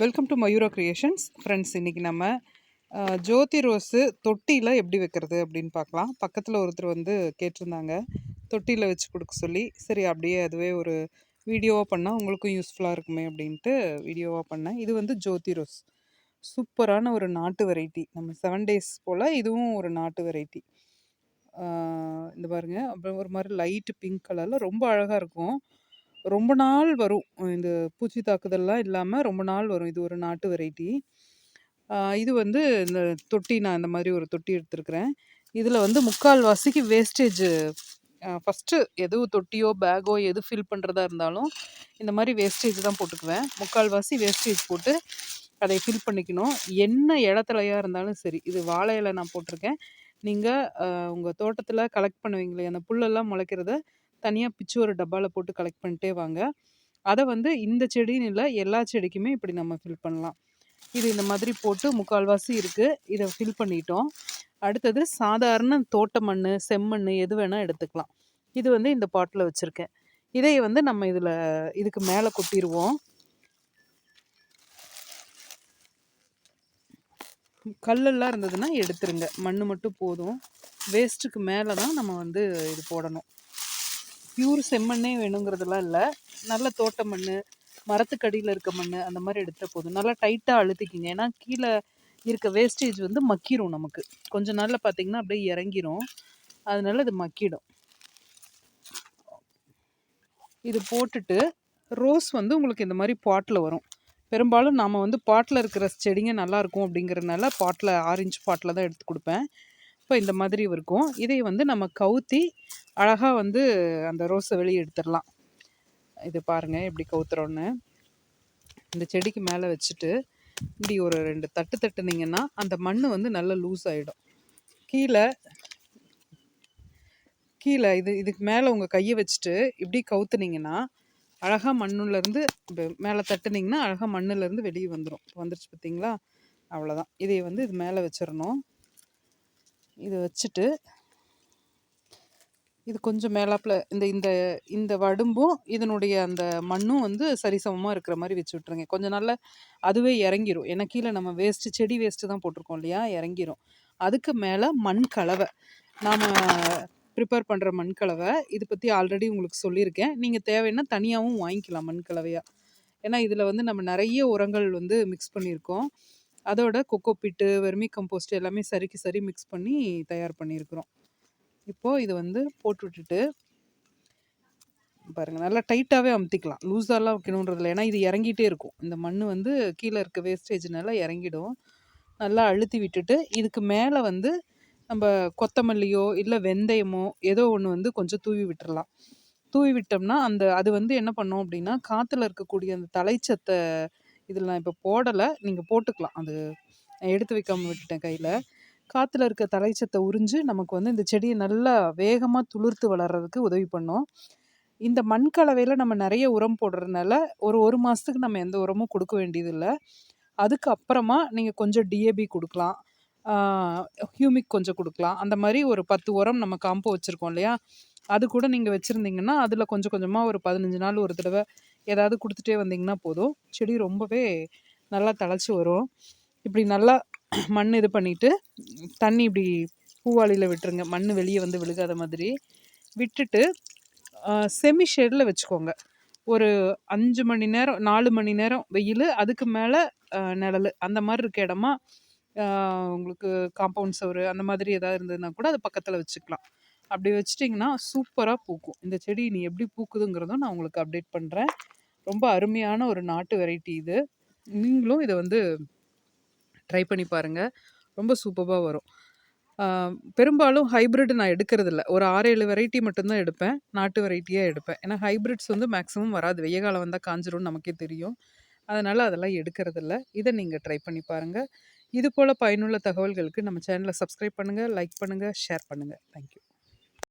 Welcome to Mayura Creations friends இன்றைக்கி நம்ம ஜோதி rose தொட்டியில் எப்படி வைக்கிறது அப்படின்னு பார்க்கலாம். பக்கத்தில் ஒருத்தர் வந்து கேட்டிருந்தாங்க. தொட்டியில் வச்சு கொடுக்க சொல்லி. சரி அப்படியே அதுவே ஒரு வீடியோவாக பண்ணால் உங்களுக்கும் யூஸ்ஃபுல்லாக இருக்குமே அப்படின்ட்டு வீடியோவாக பண்ணேன். இது வந்து ஜோதி ரோஸ். சூப்பரான ஒரு நாட்டு வெரைட்டி நம்ம செவன் டேஸ் போல் இதுவும் ஒரு நாட்டு வெரைட்டி இந்த பாருங்க. அப்புறம் ஒரு மாதிரி லைட்டு பிங்க் கலரில் ரொம்ப அழகாக இருக்கும். ரொம்ப நாள் வரும். இந்த பூச்சி தாக்குதல்லாம் இல்லாமல் ரொம்ப நாள் வரும். இது ஒரு நாட்டு வெரைட்டி. இது வந்து இந்த தொட்டி நான் இந்த மாதிரி ஒரு தொட்டி எடுத்துருக்குறேன். இதில் வந்து முக்கால் வாசிக்கு வேஸ்டேஜ் ஃபஸ்ட்டு எது தொட்டியோ பேக்கோ எது ஃபில் பண்ணுறதா இருந்தாலும் இந்த மாதிரி வேஸ்டேஜ் தான் போட்டுக்குவேன். முக்கால் வாசி வேஸ்டேஜ் போட்டு அதை ஃபில் பண்ணிக்கணும். என்ன இடத்துலையாக இருந்தாலும் சரி இது வாழை இலை நான் போட்டிருக்கேன். நீங்கள் உங்கள் தோட்டத்தில் கலெக்ட் பண்ணுவீங்களே அந்த புல்லெல்லாம் முளைக்கிறத தனியாக பிச்சு ஒரு டப்பாவில் போட்டு கலெக்ட் பண்ணிட்டே வாங்க. அதை வந்து இந்த செடின்னு இல்லை எல்லா செடிக்குமே இப்படி நம்ம ஃபில் பண்ணலாம். இது இந்த மாதிரி போட்டு முக்கால்வாசி இருக்குது இதை ஃபில் பண்ணிட்டோம். அடுத்தது சாதாரண தோட்ட மண் செம்மண் எது வேணால் எடுத்துக்கலாம். இது வந்து இந்த பாட்டில் வச்சுருக்கேன். இதை வந்து நம்ம இதில் இதுக்கு மேலே கொட்டிடுவோம் கல்லெல்லாம் இருந்ததுன்னா எடுத்துருங்க. மண் மட்டும் போதும். வேஸ்ட்டுக்கு மேலே தான் நம்ம வந்து இது போடணும். பியூர் செம்மண்ணே வேணுங்கிறதெல்லாம் இல்லை. நல்ல தோட்ட மண் மரத்துக்கடியில் இருக்க மண் அந்த மாதிரி எடுத்தால் போதும். நல்லா டைட்டாக அழுத்திக்கிங்க. ஏன்னா கீழே இருக்க வேஸ்டேஜ் வந்து மக்கிரும் நமக்கு. கொஞ்ச நாளில் பார்த்தீங்கன்னா அப்படியே இறங்கிரும். அதனால இது மக்கிடும். இது போட்டுட்டு ரோஸ் வந்து உங்களுக்கு இந்த மாதிரி பாட்டில் வரும். பெரும்பாலும் நாம் வந்து பாட்டில் இருக்கிற செடிங்க நல்லாயிருக்கும் அப்படிங்கிறதுனால பாட்டில் ஆரஞ்சு பாட்டில் தான் எடுத்து கொடுப்பேன். இப்போ இந்த மாதிரி இருக்கும். இதை வந்து நம்ம கவுத்தி அழகாக வந்து அந்த ரோஸை வெளியே எடுத்துடலாம். இது பாருங்கள் எப்படி கவுத்துறோன்னு இந்த செடிக்கு மேலே வச்சுட்டு இப்படி ஒரு ரெண்டு தட்டு தட்டுனீங்கன்னா அந்த மண் வந்து நல்லா லூஸ் ஆகிடும் கீழே கீழே இது இதுக்கு மேலே உங்கள் கையை வச்சுட்டு இப்படி கவுத்துனீங்கன்னா அழகாக மண்ணுலேருந்து மேலே தட்டுனீங்கன்னா அழகாக மண்ணுலேருந்து வெளியே வந்துடும் வந்துருச்சு பார்த்தீங்களா அவ்வளோதான் இதை வந்து இது மேலே வச்சிடணும். இது வச்சுட்டு இது கொஞ்சம் மேலாப்பில் இந்த இந்த இந்த வடும்பும் இதனுடைய அந்த மண்ணும் வந்து சரிசமமாக இருக்கிற மாதிரி வச்சு விட்ருங்க கொஞ்ச நாளில் அதுவே இறங்கிரும். ஏன்னா கீழே நம்ம வேஸ்ட்டு செடி வேஸ்ட்டு தான் போட்டிருக்கோம் இல்லையா? இறங்கிரும். அதுக்கு மேலே மண் கலவை. நாம் ப்ரிப்பேர் பண்ணுற மண் கலவை. இது பற்றி ஆல்ரெடி உங்களுக்கு சொல்லியிருக்கேன். நீங்கள் தேவைன்னா தனியாகவும் வாங்கிக்கலாம் மண் கலவையாக ஏன்னா இதில் வந்து நம்ம நிறைய உரங்கள் வந்து மிக்ஸ் பண்ணியிருக்கோம். அதோட கொக்கோ பிட்டு வெர்மி கம்போஸ்ட் எல்லாமே சரிக்கு சரி மிக்ஸ் பண்ணி தயார் பண்ணியிருக்கிறோம். இப்போது இது வந்து போட்டு விட்டுட்டு பாருங்கள் நல்லா டைட்டாகவே அமுத்திக்கலாம். லூஸாலாம் வைக்கணுன்றதில்ல ஏன்னா இது இறங்கிட்டே இருக்கும். இந்த மண் வந்து கீழே இருக்க வேஸ்டேஜ்னால இறங்கிடும். நல்லா அழுத்தி விட்டுட்டு இதுக்கு மேலே வந்து நம்ம கொத்தமல்லியோ இல்லை வெந்தயமோ ஏதோ ஒன்று வந்து கொஞ்சம் தூவி விட்டுறலாம். தூவி விட்டோம்னா அந்த அது வந்து என்ன பண்ணோம் அப்படின்னா காற்றுல இருக்கக்கூடிய அந்த தலைச்சத்தை இதில் நான் இப்போ போடலை. நீங்கள் போட்டுக்கலாம். அது எடுத்து வைக்காமல் விட்டுட்டேன் கையில். காற்றுல இருக்க தலைச்சத்தை உறிஞ்சு நமக்கு வந்து இந்த செடியை நல்லா வேகமாக துளிர்த்து வளர்கிறதுக்கு உதவி பண்ணும். இந்த மண் கலவையில் நம்ம நிறைய உரம் போடுறதுனால ஒரு ஒரு மாதத்துக்கு நம்ம எந்த உரமும் கொடுக்க வேண்டியதில்லை. அதுக்கு அப்புறமா நீங்கள் கொஞ்சம் டிஏபி கொடுக்கலாம். ஹியூமிக் கொஞ்சம் கொடுக்கலாம். அந்த மாதிரி ஒரு பத்து உரம் நம்ம காம்போ வச்சுருக்கோம் இல்லையா? அது கூட நீங்கள் வச்சுருந்தீங்கன்னா அதில் கொஞ்சம் கொஞ்சமாக ஒரு பதினஞ்சு நாள் ஒரு தடவை ஏதாவது கொடுத்துட்டே வந்தீங்கன்னா போதும். செடி ரொம்பவே நல்லா தழைச்சி வரும். இப்படி நல்லா மண் இது பண்ணிவிட்டு தண்ணி இப்படி பூவாளியில் விட்டுருங்க. மண் வெளியே வந்து விழுகாத மாதிரி விட்டுட்டு செமி ஷேடில் வச்சுக்கோங்க. ஒரு அஞ்சு மணி நேரம் நாலு மணி நேரம் வெயில் அதுக்கு மேலே நிழல். அந்த மாதிரி இருக்க இடமா உங்களுக்கு காம்பவுண்ட் சவுறு அந்த மாதிரி எதாவது இருந்ததுன்னா கூட அது பக்கத்தில் வச்சுக்கலாம். அப்படி வச்சிட்டிங்கன்னா சூப்பராக பூக்கும். இந்த செடி நீ எப்படி பூக்குதுங்கிறதும் நான் உங்களுக்கு அப்டேட் பண்ணுறேன் ரொம்ப அருமையான ஒரு நாட்டு வெரைட்டி இது. நீங்களும் இதை வந்து ட்ரை பண்ணி பாருங்கள் ரொம்ப சூப்பராக வரும். பெரும்பாலும் ஹைப்ரிட் நான் எடுக்கிறதில்ல. ஒரு ஆறு ஏழு வெரைட்டி மட்டும்தான் எடுப்பேன். நாட்டு வெரைட்டியாக எடுப்பேன். ஏன்னா ஹைப்ரிட்ஸ் வந்து மேக்ஸிமம் வராது. வெய்ய காலம் வந்தால் காஞ்சிரும்னு நமக்கே தெரியும். அதனால் அதெல்லாம் எடுக்கிறதில்ல. இதை நீங்கள் ட்ரை பண்ணி பாருங்கள் இது போல் பயனுள்ள தகவல்களுக்கு நம்ம சேனலை சப்ஸ்கிரைப் பண்ணுங்கள் லைக் பண்ணுங்கள் ஷேர் பண்ணுங்கள் தேங்க்யூ